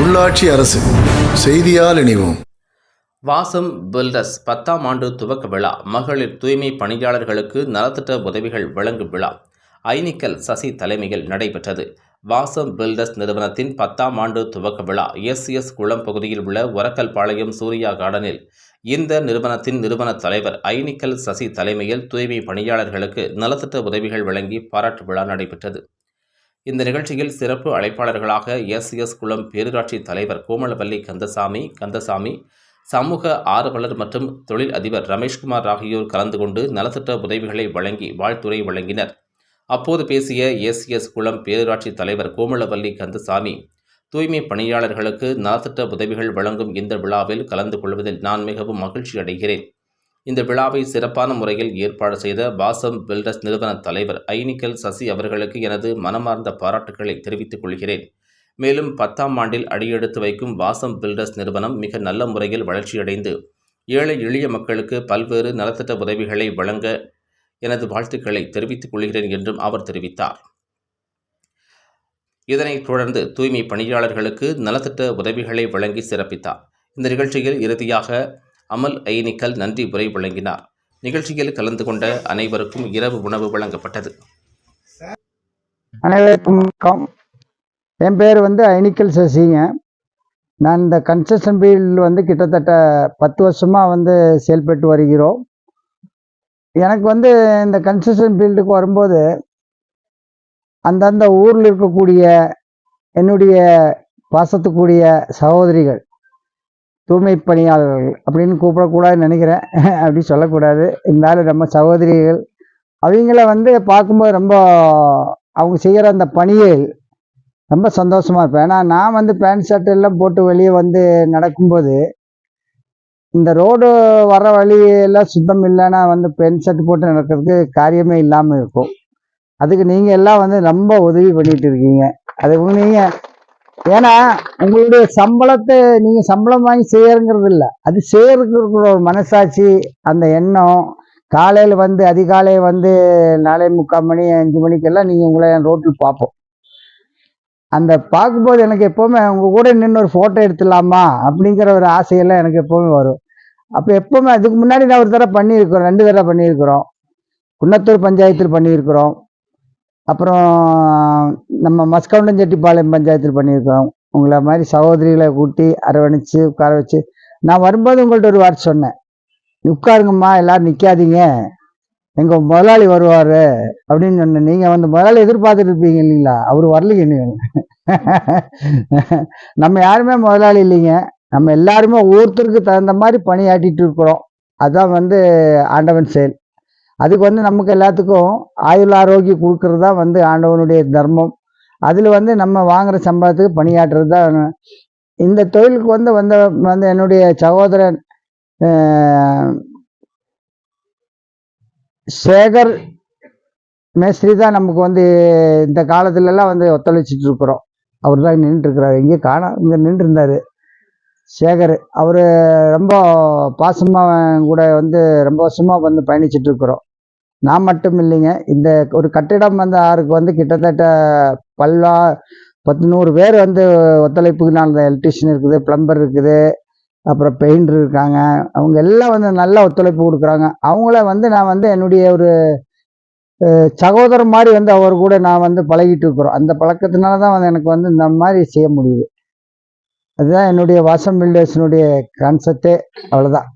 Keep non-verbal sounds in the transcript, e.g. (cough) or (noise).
உள்ளாட்சி அரசு செய்தியால் இணைவோம். வாசம் பில்டர்ஸ் பத்தாம் ஆண்டு துவக்க விழா. மகளிர் தூய்மை பணியாளர்களுக்கு நலத்திட்ட உதவிகள் வழங்கும் விழா. ஐனிக்கல் சசி தலைமையில் நடைபெற்றது. வாசம் பில்டர்ஸ் நிறுவனத்தின் பத்தாம் ஆண்டு துவக்க விழா. எஸ் எஸ் குளம் பகுதியில் உள்ள ஒரக்கல்பாளையம் சூர்யா கார்டனில் இந்த நிறுவனத்தின் நிறுவன தலைவர் ஐனிக்கல் சசி தலைமையில் தூய்மை பணியாளர்களுக்கு நலத்திட்ட உதவிகள் வழங்கி பாராட்டு விழா நடைபெற்றது. இந்த நிகழ்ச்சியில் சிறப்பு அழைப்பாளர்களாக எஸ்எஸ் குளம் பேரூராட்சி தலைவர் கோமலவல்லி கந்தசாமி கந்தசாமி சமூக ஆர்வலர் மற்றும் தொழில் அதிபர் ரமேஷ்குமார் ஆகியோர் கலந்து கொண்டு நலத்திட்ட உதவிகளை வழங்கி வாழ்த்துரை வழங்கினர். அப்போது பேசிய எஸ்எஸ் குளம் பேரூராட்சி தலைவர் கோமலவல்லி கந்தசாமி தூய்மை பணியாளர்களுக்கு நலத்திட்ட உதவிகள் வழங்கும் இந்த விழாவில் கலந்து கொள்வதில் நான் மிகவும் மகிழ்ச்சி அடைகிறேன் இந்த விழாவை சிறப்பான முறையில் ஏற்பாடு செய்த பாசம் பில்டர்ஸ் நிறுவன தலைவர் ஐனிக்கல் சசி அவர்களுக்கு எனது மனமார்ந்த பாராட்டுக்களை தெரிவித்துக் கொள்கிறேன். மேலும் பத்தாம் ஆண்டில் அடியெடுத்து வைக்கும் வாசம் பில்டர்ஸ் நிறுவனம் மிக நல்ல முறையில் வளர்ச்சியடைந்து ஏழை எளிய மக்களுக்கு பல்வேறு நலத்திட்ட உதவிகளை வழங்க எனது வாழ்த்துக்களை தெரிவித்துக் கொள்கிறேன் என்றும் அவர் தெரிவித்தார். இதனைத் தொடர்ந்து தூய்மை பணியாளர்களுக்கு நலத்திட்ட உதவிகளை வழங்கி சிறப்பித்தார். இந்த நிகழ்ச்சியில் இறுதியாக அமல் ஐனிக்கல் நன்றி உரை வழங்கினார். நிகழ்ச்சியில் கலந்து கொண்ட அனைவருக்கும் இரவு உணவு வழங்கப்பட்டது. அனைவருக்கும் வணக்கம். என் பேர் வந்து ஐனிக்கல் சசிங்க. நான் இந்த கன்ஸ்ட்ரக்ஷன் ஃபீல்டில் வந்து கிட்டத்தட்ட பத்து வருஷமாக வந்து செயல்பட்டு வருகிறோம். எனக்கு வந்து இந்த கன்ஸ்ட்ரக்ஷன் ஃபீல்டுக்கு வரும்போது அந்தந்த ஊரில் இருக்கக்கூடிய என்னுடைய பாசத்துக்குரிய சகோதரிகள் தூய்மை பணியாளர்கள் அப்படின்னு கூப்பிடக்கூடாதுன்னு நினைக்கிறேன். (laughs) அப்படி சொல்லக்கூடாது. இருந்தாலும் நம்ம சகோதரிகள் அவங்கள வந்து பார்க்கும்போது ரொம்ப அவங்க செய்கிற அந்த பணியை ரொம்ப சந்தோஷமாக இருப்பேன். ஏன்னா நான் வந்து பேண்ட் ஷர்ட் எல்லாம் போட்டு வெளியே வந்து நடக்கும்போது இந்த ரோடு வர வழியெல்லாம் சுத்தம் இல்லைன்னா வந்து பேண்ட் ஷர்ட் போட்டு நடக்கிறதுக்கு காரியமே இல்லாமல் இருக்கும். அதுக்கு நீங்கள் எல்லாம் வந்து ரொம்ப உதவி பண்ணிகிட்டு இருக்கீங்க. அது நீங்கள் ஏன்னா உங்களுடைய சம்பளத்தை நீங்கள் சம்பளம் வாங்கி செய்யறங்கிறது இல்லை. அது செய்யறதுக்கு ஒரு மனசாட்சி அந்த எண்ணம் காலையில் வந்து அதிகாலை வந்து நாலே முக்கால் மணி அஞ்சு மணிக்கெல்லாம் நீங்கள் உங்களை என் ரோட்டில் பார்ப்போம். அந்த பார்க்கும்போது எனக்கு எப்போவுமே உங்கள் கூட நின்று ஒரு ஃபோட்டோ எடுத்துடலாமா? அப்படிங்கிற ஒரு ஆசையெல்லாம் எனக்கு எப்போவுமே வரும். அப்போ எப்போவுமே அதுக்கு முன்னாடி நான் ஒரு தடவை பண்ணியிருக்கிறோம் ரெண்டு தடவை பண்ணியிருக்கிறோம். குன்னத்தூர் பஞ்சாயத்தில் பண்ணியிருக்கிறோம். அப்புறம் நம்ம மஸ்கவுண்டஞ்செட்டிப்பாளையம் பஞ்சாயத்தில் பண்ணியிருக்கோம் உங்களை மாதிரி சகோதரிகளை கூட்டி அரவணைச்சு உட்கார வச்சு நான் வரும்போது உங்கள்கிட்ட ஒரு வார்த்தை சொன்னேன். உட்காருங்கம்மா எல்லாரும் நிற்காதீங்க எங்கள் முதலாளி வருவார். அப்படின்னு சொன்னேன். நீங்கள் வந்து முதலாளி எதிர்பார்த்துட்டு இருப்பீங்க இல்லைங்களா? அவர் வரலைங்க (laughs) நம்ம யாருமே முதலாளி இல்லைங்க. நம்ம எல்லாருமே ஒவ்வொருத்தருக்கு தகுந்த மாதிரி பணியாட்டிகிட்டு இருக்கிறோம். அதுதான் வந்து ஆண்டவன் செயல். அதுக்கு வந்து நமக்கு எல்லாத்துக்கும் ஆயுள் ஆரோக்கியம் கொடுக்கறது தான் வந்து ஆண்டவனுடைய தர்மம். அதில் வந்து நம்ம வாங்குகிற சம்பளத்துக்கு பணியாற்றுறது தான் இந்த தொழிலுக்கு வந்து வந்த வந்து என்னுடைய சகோதரன் சேகர் மேஸ்திரி தான் நமக்கு வந்து இந்த காலத்துலலாம் வந்து ஒத்துழைச்சிட்டு இருக்கிறோம். அவர் தான் நின்றுட்டு இருக்கிறாரு இங்கே இங்கே நின்றுருந்தார். சேகர் அவர் ரொம்ப பாசமாக கூட வந்து ரொம்ப வருஷமாக வந்து பயணிச்சுட்டு இருக்கிறோம். நான் மட்டும் இல்லைங்க. இந்த ஒரு கட்டிடம் வந்து ஆறுக்கு வந்து கிட்டத்தட்ட பல்லா பத்து நூறு பேர் வந்து ஒத்துழைப்புக்கு நான் எலக்ட்ரிஷியன் இருக்குது பிளம்பர் இருக்குது அப்புறம் பெயிண்டர் இருக்காங்க. அவங்க எல்லாம் வந்து நல்ல ஒத்துழைப்பு கொடுக்குறாங்க. அவங்கள வந்து நான் வந்து என்னுடைய ஒரு சகோதரர் மாதிரி வந்து அவர் கூட நான் வந்து பழகிட்டு இருக்கிறோம். அந்த பழக்கத்தினால தான் வந்து எனக்கு வந்து இந்த மாதிரி செய்ய முடியுது. அதுதான் என்னுடைய வாசம் பில்டர்ஸினுடைய கான்செப்டே அவ்வளோதான்